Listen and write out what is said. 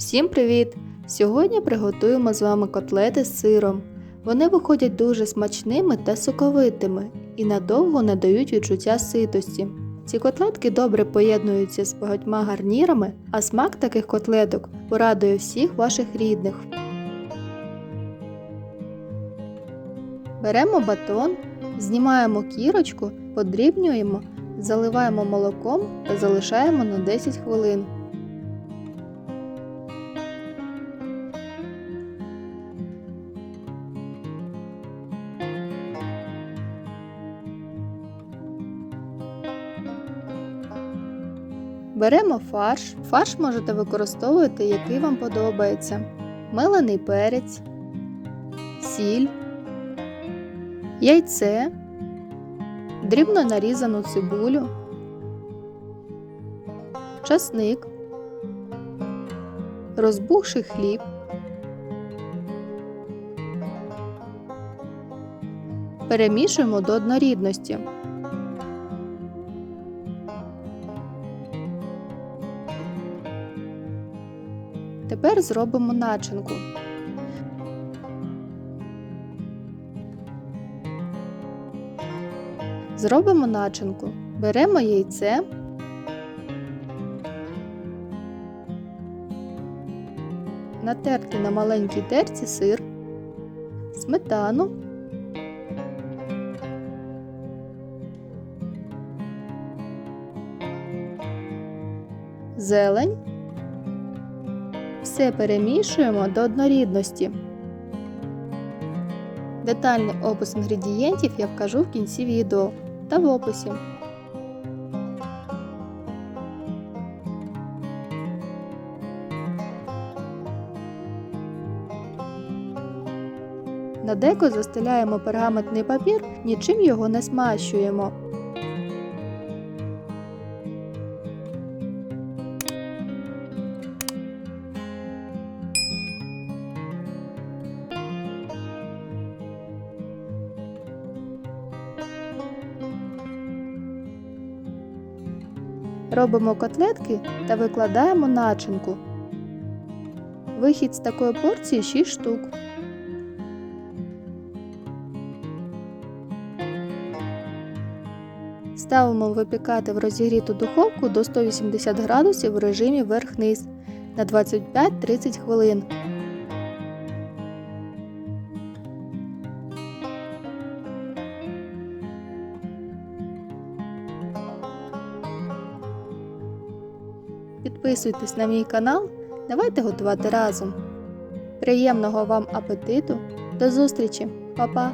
Всім привіт! Сьогодні приготуємо з вами котлети з сиром. Вони виходять дуже смачними та соковитими і надовго не дають відчуття ситості. Ці котлетки добре поєднуються з багатьма гарнірами, а смак таких котлеток порадує всіх ваших рідних. Беремо батон, знімаємо кірочку, подрібнюємо, заливаємо молоком та залишаємо на 10 хвилин. Беремо фарш. Фарш можете використовувати, який вам подобається. Мелений перець, сіль, яйце, дрібно нарізану цибулю, часник, розбухший хліб, перемішуємо до однорідності. Тепер зробимо начинку. Зробимо начинку. Беремо яйце. Натерти на маленькій терці сир, сметану, зелень. Все перемішуємо до однорідності. Детальний опис інгредієнтів я вкажу в кінці відео та в описі. На деко застеляємо пергаментний папір, нічим його не смащуємо. Робимо котлетки та викладаємо начинку. Вихід з такої порції 6 штук. Ставимо випікати в розігріту духовку до 180 градусів в режимі верх-низ на 25-30 хвилин. Підписуйтесь на мій канал, давайте готувати разом. Приємного вам апетиту! До зустрічі, Па-па!